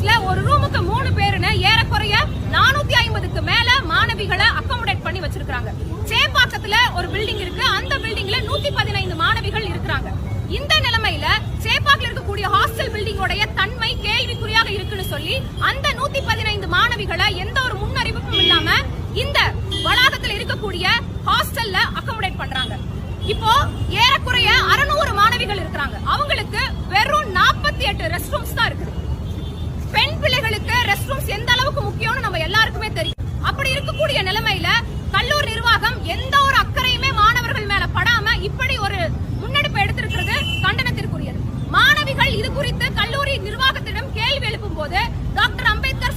காலேஜ்ல ஒரு ரூமுக்கு மூணு பேருன்னு ஏறக்குறைய நானூத்தி ஐம்பதுக்கு மேல மாணவிகளை அக்கோமடேட் பண்ணி வச்சிருக்காங்க சேப்பாக்கத்துல ஒரு பில்டிங் இருக்கு. அந்த பில்டிங்ல நூத்தி பதினைந்து மாணவிகள் இருக்கிறாங்க. இந்த நிலைமையில சேப்பாக்கில் இருக்கக்கூடிய ஹாஸ்டல் பில்டிங்கோடைய தன்மை கேள்விக்குறியாக இருக்குன்னு சொல்லி அந்த நூத்தி பதினைந்து மாணவிகளை எந்த ஒரு முன்னறிவிப்பும் இல்லாம இந்த வளாகத்தில் இருக்கக்கூடிய ஹாஸ்டல்ல அக்கோமடேட் பண்றாங்க. இப்போ ஏறக்குறைய நம்ம எல்லாருக்குமே தெரியும். அப்படி இருக்கக்கூடிய நிலைமையில கல்லூரி நிர்வாகம் எந்த ஒரு அக்கறையுமே மாணவர்கள் மேல படாம இப்படி ஒரு முன்னெடுப்பு எடுத்திருக்கிறது கண்டனத்திற்குரியது. மாணவிகள் இது குறித்து கல்லூரி நிர்வாகத்திடம் கேள்வி எழுப்பும் போது டாக்டர் அம்பேத்கர்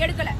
எடுக்கல.